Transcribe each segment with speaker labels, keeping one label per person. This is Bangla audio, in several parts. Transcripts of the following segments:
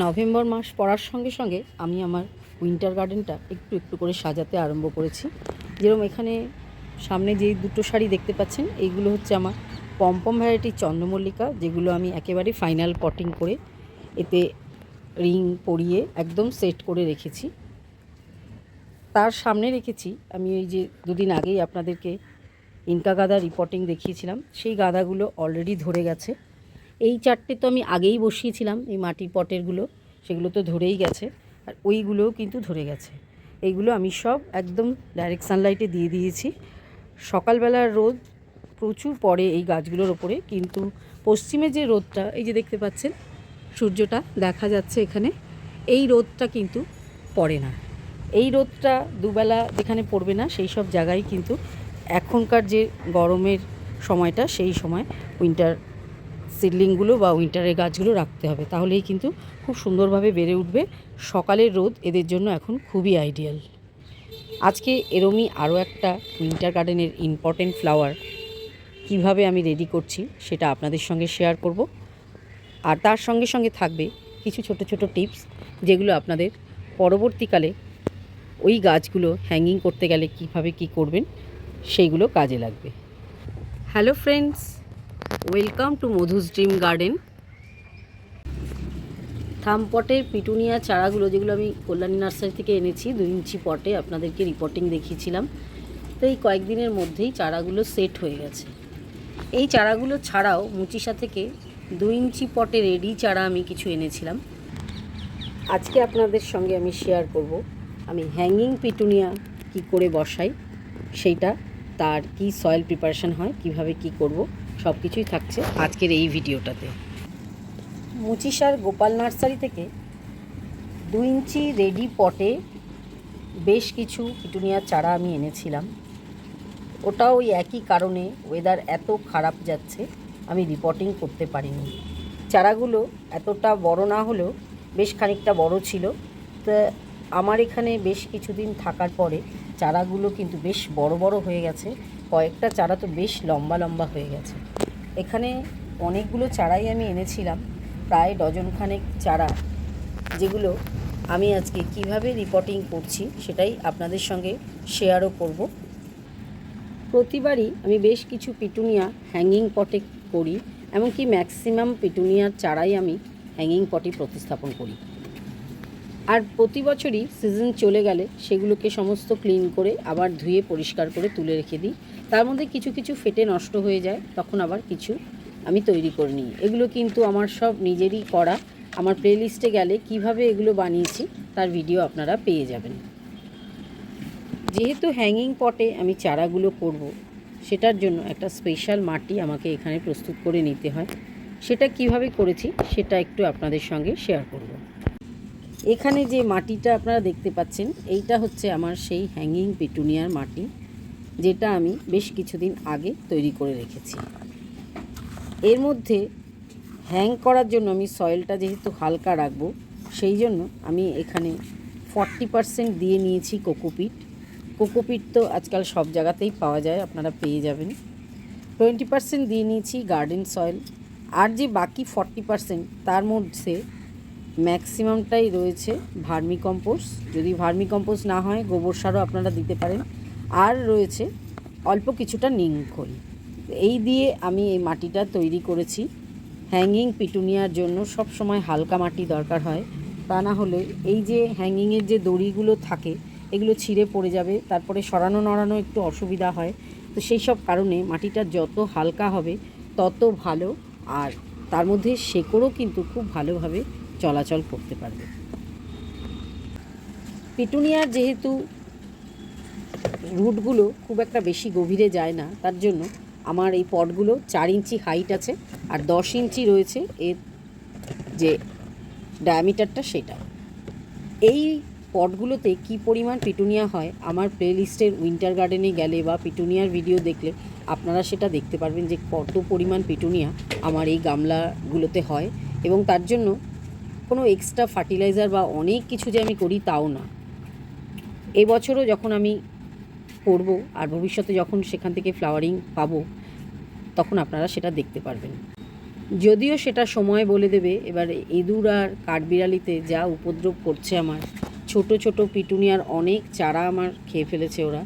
Speaker 1: নভেম্বর মাস পড়ার সঙ্গে সঙ্গে আমি আমার উইন্টার গার্ডেনটা একটু একটু করে সাজাতে আরম্ভ করেছি। যেরকম এখানে সামনে যে দুটো শাড়ি দেখতে পাচ্ছেন, এইগুলো হচ্ছে আমার পম্পম ভ্যারাইটির চন্দ্রমল্লিকা, যেগুলো আমি একেবারে ফাইনাল পটিং করে এতে রিং পরিয়ে একদম সেট করে রেখেছি। তার সামনে রেখেছি, আমি ওই যে দুদিন আগেই আপনাদেরকে ইনকা গাদা রিপোর্টিং দেখিয়েছিলাম, সেই গাদাগুলো অলরেডি ধরে গেছে। এই চারটে তো আমি আগেই বসিয়েছিলাম, এই মাটির পটেরগুলো, সেগুলো তো ধরেই গেছে, আর ওইগুলোও কিন্তু ধরে গেছে। এইগুলো আমি সব একদম ডাইরেক্ট সানলাইটে দিয়ে দিয়েছি। সকালবেলার রোদ, প্রচুর পড়ে এই গাছগুলোর ওপরে, কিন্তু পশ্চিমে যে রোদটা, এই যে দেখতে পাচ্ছেন, সূর্যটা দেখা যাচ্ছে এখানে, এই রোদটা কিন্তু পড়ে না। এই রোদটা দুবেলা যেখানে পড়বে না, সেই সব জায়গায় কিন্তু এখনকার যে গরমের সময়টা, সেই সময় উইন্টার সিডলিংগুলো বা উইন্টারের গাছগুলো রাখতে হবে, তাহলেই কিন্তু খুব সুন্দরভাবে বেড়ে উঠবে। সকালের রোদ এদের জন্য এখন খুবই আইডিয়াল। আজকে এরমই আরও একটা উইন্টার গার্ডেনের ইম্পর্টেন্ট ফ্লাওয়ার কীভাবে আমি রেডি করছি সেটা আপনাদের সঙ্গে শেয়ার করব। আর তার সঙ্গে সঙ্গে থাকবে কিছু ছোট ছোট টিপস, যেগুলো আপনাদের পরবর্তীকালে ওই গাছগুলো হ্যাঙ্গিং করতে গেলে কীভাবে কি করবেন, সেইগুলো কাজে লাগবে। Hello friends welcome to Madhu's dream garden thumb থামপটের petunia চারাগুলো যেগুলো আমি কল্যাণী নার্সারি থেকে এনেছি, দুই ইঞ্চি পটে আপনাদেরকে রিপোর্টিং দেখিয়েছিলাম। তো এই কয়েকদিনের মধ্যেই চারাগুলো সেট হয়ে গেছে। এই চারাগুলো ছাড়াও মুচিসা থেকে দুই ইঞ্চি পটে রেডি চারা আমি কিছু এনেছিলাম। আজকে আপনাদের সঙ্গে আমি শেয়ার করব, আমি হ্যাঙ্গিং পিটুনিয়া কি করে বসাই, সেইটা, তার কি সয়েল প্রিপারেশন হয়, কীভাবে কি করব। সব কিছুই থাকছে আজকের এই ভিডিওটাতে। মুচিসার গোপাল নার্সারি থেকে দু ইঞ্চি রেডি পটে বেশ কিছু পিটুনিয়ার চারা আমি এনেছিলাম। ওটাও ওই একই কারণে ওয়েদার এত খারাপ যাচ্ছে, আমি রিপোর্টিং করতে পারিনি। চারাগুলো এতটা বড় না হলেও বেশ খানিকটা বড় ছিল। তা আমার এখানে বেশ কিছুদিন থাকার পরে চারাগুলো কিন্তু বেশ বড় বড় হয়ে গেছে। কয়েকটা চারা তো বেশ লম্বা লম্বা হয়ে গেছে। এখানে অনেকগুলো চারাই আমি এনেছিলাম, প্রায় ডজনখানেক চারা, যেগুলো আমি আজকে কীভাবে রিপোর্টিং করছি সেটাই আপনাদের সঙ্গে শেয়ারও করব। প্রতিবারই আমি বেশ কিছু পিটুনিয়া হ্যাঙ্গিং পটে করি, এমনকি ম্যাক্সিমাম পিটুনিয়ার চারাই আমি হ্যাঙ্গিং পটে প্রতিস্থাপন করি। আর প্রতি বছরই সিজন চলে গেলে সেগুলোকে সমস্ত ক্লিন করে আবার ধুয়ে পরিষ্কার করে তুলে রেখে দিই। তার মধ্যে কিছু কিছু ফেটে নষ্ট হয়ে যায়, তখন আবার কিছু আমি তৈরি করে নিই। এগুলো কিন্তু আমার সব নিজেরই করা। আমার প্লেলিস্টে গেলে কীভাবে এগুলো বানিয়েছি তার ভিডিও আপনারা পেয়ে যাবেন। যেহেতু হ্যাঙ্গিং পটে আমি চারাগুলো করব, সেটার জন্য একটা স্পেশাল মাটি আমাকে এখানে প্রস্তুত করে নিতে হয়। সেটা কীভাবে করেছি সেটা একটু আপনাদের সঙ্গে শেয়ার করব। এখানে যে মাটিটা আপনারা দেখতে পাচ্ছেন, এইটা হচ্ছে আমার সেই হ্যাঙ্গিং পিটুনিয়ার মাটি, যেটা আমি বেশ কিছুদিন আগে তৈরি করে রেখেছি। এর মধ্যে হ্যাং করার জন্য আমি সয়েলটা যেহেতু হালকা রাখব, সেই জন্য আমি এখানে ফর্টি পারসেন্ট দিয়ে নিয়েছি কোকোপিট কোকোপিট তো আজকাল সব জায়গাতেই পাওয়া যায়, আপনারা পেয়ে যাবেন। টোয়েন্টি পারসেন্ট দিয়ে নিয়েছি গার্ডেন সয়েল আর যে বাকি ফর্টি পারসেন্ট তার মধ্যে ম্যাক্সিমামটাই রয়েছে ভার্মি কম্পোস্ট যদি ভার্মি কম্পোস্ট না হয়, গোবর সারও আপনারা দিতে পারেন। আর রয়েছে অল্প কিছুটা নিমখোল এই দিয়ে আমি এই মাটিটা তৈরি করেছি। হ্যাঙ্গিং পিটুনিয়ার জন্য সব সময় হালকা মাটি দরকার হয়। তা না হলে এই যে হ্যাঙ্গিংয়ের যে দড়িগুলো থাকে, এগুলো ছিঁড়ে পড়ে যাবে। তারপরে সরানো নড়ানো একটু অসুবিধা হয়। তো সেই সব কারণে মাটিটা যত হালকা হবে, তত ভালো। আর তার মধ্যে শেকড়ও কিন্তু খুব ভালোভাবে চলাচল করতে পারবে। পিটুনিয়ার যেহেতু রুটগুলো খুব একটা বেশি গভীরে যায় না, তার জন্য আমার এই পটগুলো চার ইঞ্চি হাইট আছে আর দশ ইঞ্চি রয়েছে এর যে ডায়ামিটারটা সেটা। এই পটগুলোতে কি পরিমাণ পিটুনিয়া হয় আমার প্লেলিস্টের উইন্টার গার্ডেনে গেলে বা পিটুনিয়ার ভিডিও দেখলে আপনারা সেটা দেখতে পারবেন যে কত পরিমাণ পিটুনিয়া আমার এই গামলাগুলোতে হয় এবং তার জন্য কোনো এক্সট্রা ফার্টিলাইজার বা অনেক কিছু যে আমি করি তাও না। এবছরও যখন আমি করব আর ভবিষ্যতে যখন সেখান থেকে ফ্লাওয়ারিং পাবো, তখন আপনারা সেটা দেখতে পারবেন। যদিও সেটা সময় বলে দেবে, এবার ইঁদুর আর কাঠবিড়ালিতে যা উপদ্রব করছে আমার, ছোট ছোট পিটুনিয়ার অনেক চারা আমার খেয়ে ফেলেছে ওরা।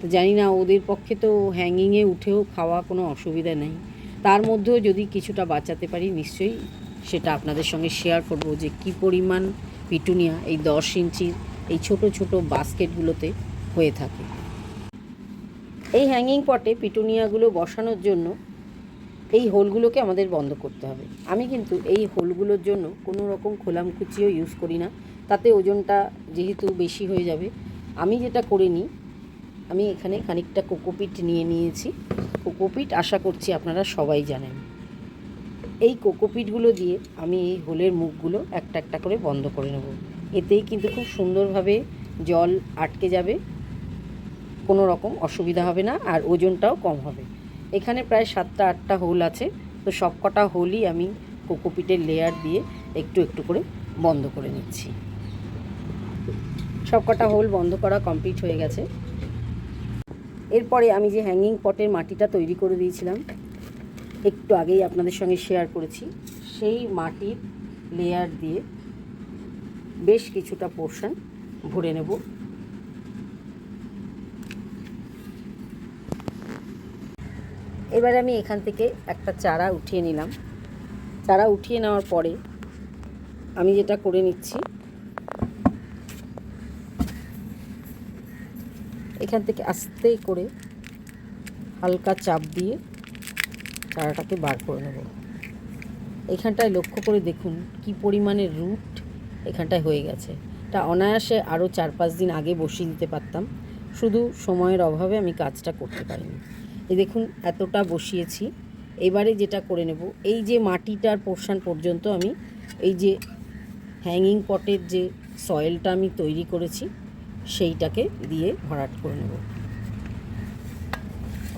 Speaker 1: তো জানি না, ওদের পক্ষে তো হ্যাঙ্গিংয়ে উঠেও খাওয়া কোনো অসুবিধা নেই। তার মধ্যেও যদি কিছুটা বাঁচাতে পারি, নিশ্চয়ই সেটা আপনাদের সঙ্গে শেয়ার করব যে কি পরিমাণ পিটুনিয়া এই দশ ইঞ্চির এই ছোট ছোট বাস্কেটগুলোতে হয়ে থাকে। এই হ্যাঙ্গিং পটে পিটুনিয়াগুলো বসানোর জন্য এই হোলগুলোকে আমাদের বন্ধ করতে হবে। আমি কিন্তু এই হোলগুলোর জন্য কোনো রকম খোলামকুচিও ইউজ করি না। তাতে ওজনটা যেহেতু বেশি হয়ে যাবে, আমি যেটা করে নিই, আমি এখানে খানিকটা কোকোপিট নিয়ে নিয়েছি। কোকোপিট আশা করছি আপনারা সবাই জানেন। এই কোকোপিটগুলো দিয়ে আমি এই হোলের মুখগুলো একটা একটা করে বন্ধ করে নেব। এতেই কিন্তু খুব সুন্দরভাবে জল আটকে যাবে, কোনো রকম অসুবিধা হবে না আর ওজনটাও কম হবে। এখানে প্রায় সাতটা আটটা হোল আছে, তো সব কটা হোলই আমি কোকোপিটের লেয়ার দিয়ে একটু একটু করে বন্ধ করে নিচ্ছি। সব কটা হোল বন্ধ করা কমপ্লিট হয়ে গেছে। এরপরে আমি যে হ্যাঙ্গিং পটের মাটিটা তৈরি করে দিয়েছিলাম একটু আগেই আপনাদের সঙ্গে শেয়ার করেছি। সেই মাটির লেয়ার দিয়ে বেশ কিছুটা পোর্শন ভরে নেব। এবার আমি এখান থেকে একটা চারা উঠিয়ে নিলাম। চারা উঠিয়ে নেওয়ার পরে আমি যেটা করে নিচ্ছি, এখান থেকে আস্তে করে হালকা চাপ দিয়ে চারাটাকে বার করে নেব। এখানটায় লক্ষ্য করে দেখুন কি পরিমাণে রুট এখানটায় হয়ে গেছে। তা অনায়াসে আরও চার পাঁচ দিন আগে বসিয়ে দিতে পারতাম। শুধু সময়ের অভাবে আমি কাজটা করতে পারিনি। এই দেখুন, এতটা বসিয়েছি। এবারে যেটা করে নেব, এই যে মাটিটার পোর্শন পর্যন্ত আমি, এই যে হ্যাঙ্গিং পটের যে সয়েলটা আমি তৈরি করেছি, সেইটাকে দিয়ে ভরাট করে নেব।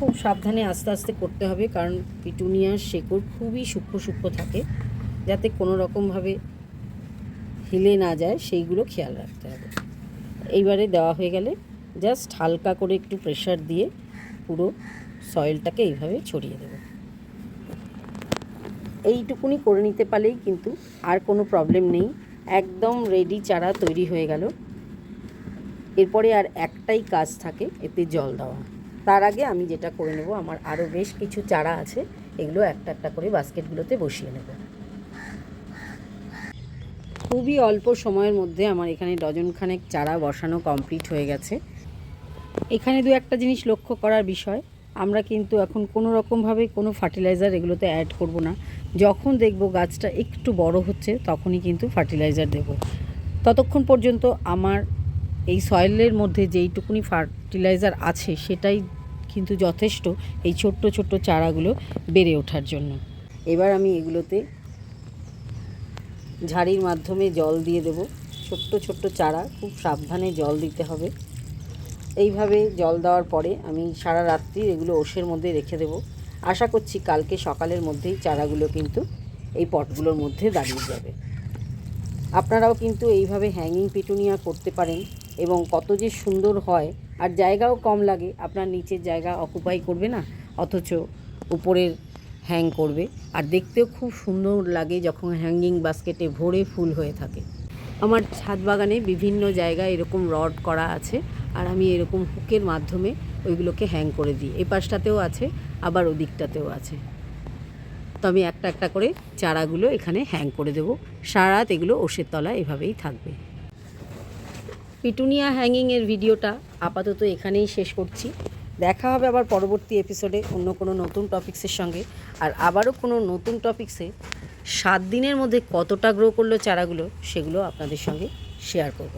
Speaker 1: খুব সাবধানে আস্তে আস্তে করতে হবে, কারণ পিটুনিয়ার শেকড় খুবই সূক্ষ্ম সূক্ষ্ম থাকে। যাতে কোনো রকমভাবে হিলে না যায়, সেইগুলো খেয়াল রাখতে হবে। এইবারে দেওয়া হয়ে গেলে জাস্ট হালকা করে একটু প্রেশার দিয়ে পুরো সয়েলটাকে এইভাবে ছড়িয়ে দেব। এইটুকুনি করে নিতে পারলেই কিন্তু আর কোনো প্রবলেম নেই। একদম রেডি চারা তৈরি হয়ে গেল। এরপরে আর একটাই কাজ থাকে, এতে জল দেওয়া। তার আগে আমি যেটা করে নেব, আমার আরও বেশ কিছু চারা আছে, এগুলো একটা একটা করে বাস্কেটগুলোতে বসিয়ে নেব। খুবই অল্প সময়ের মধ্যে আমার এখানে ডজনখানেক চারা বসানো কমপ্লিট হয়ে গেছে। এখানে দু একটা জিনিস লক্ষ্য করার বিষয়, আমরা কিন্তু এখন কোনো রকমভাবে কোনো ফার্টিলাইজার এগুলোতে অ্যাড করব না। যখন দেখব গাছটা একটু বড় হচ্ছে, তখনই কিন্তু ফার্টিলাইজার দেব। ততক্ষণ পর্যন্ত আমার এই সয়েলের মধ্যে যেইটুকুনি ফার্টিলাইজার আছে সেটাই কিন্তু যথেষ্ট এই ছোট্ট ছোট্ট চারাগুলো বেড়ে ওঠার জন্য। এবার আমি এগুলোতে ঝাড়ির মাধ্যমে জল দিয়ে দেব। ছোট্ট ছোট্ট চারা, খুব সাবধানে জল দিতে হবে। এইভাবে জল দেওয়ার পরে আমি সারা রাত্রি এগুলো ওষের মধ্যে রেখে দেব। আশা করছি কালকে সকালের মধ্যেই চারাগুলো কিন্তু এই পটগুলোর মধ্যে দাঁড়িয়ে যাবে। আপনারাও কিন্তু এইভাবে হ্যাঙ্গিং পিটুনিয়া করতে পারেন। এবং কত যে সুন্দর হয়, আর জায়গাও কম লাগে, আপনার নিচের জায়গা অকুপাই করবে না, অথচ উপরের হ্যাং করবে। আর দেখতেও খুব সুন্দর লাগে যখন হ্যাঙ্গিং বাস্কেটে ভরে ফুল হয়ে থাকে। আমার ছাদ বাগানে বিভিন্ন জায়গায় এরকম রড করা আছে, আর আমি এরকম হুকের মাধ্যমে ওইগুলোকে হ্যাং করে দিই। এই পাশটাতেও আছে, আবার ওদিকটাতেও আছে। তো আমি একটা একটা করে চারাগুলো এখানে হ্যাং করে দেবো। সারা রাত এগুলো ওষের তলায় এভাবেই থাকবে। পিটুনিয়া হ্যাঙ্গিংয়ের ভিডিওটা আপাতত এখানেই শেষ করছি। দেখা হবে আবার পরবর্তী এপিসোডে অন্য কোনো নতুন টপিক্সের সঙ্গে। আর আবারও কোনো নতুন টপিক্সে সাত দিনের মধ্যে কতটা গ্রো করল চারাগুলো, সেগুলো আপনাদের সঙ্গে শেয়ার করব।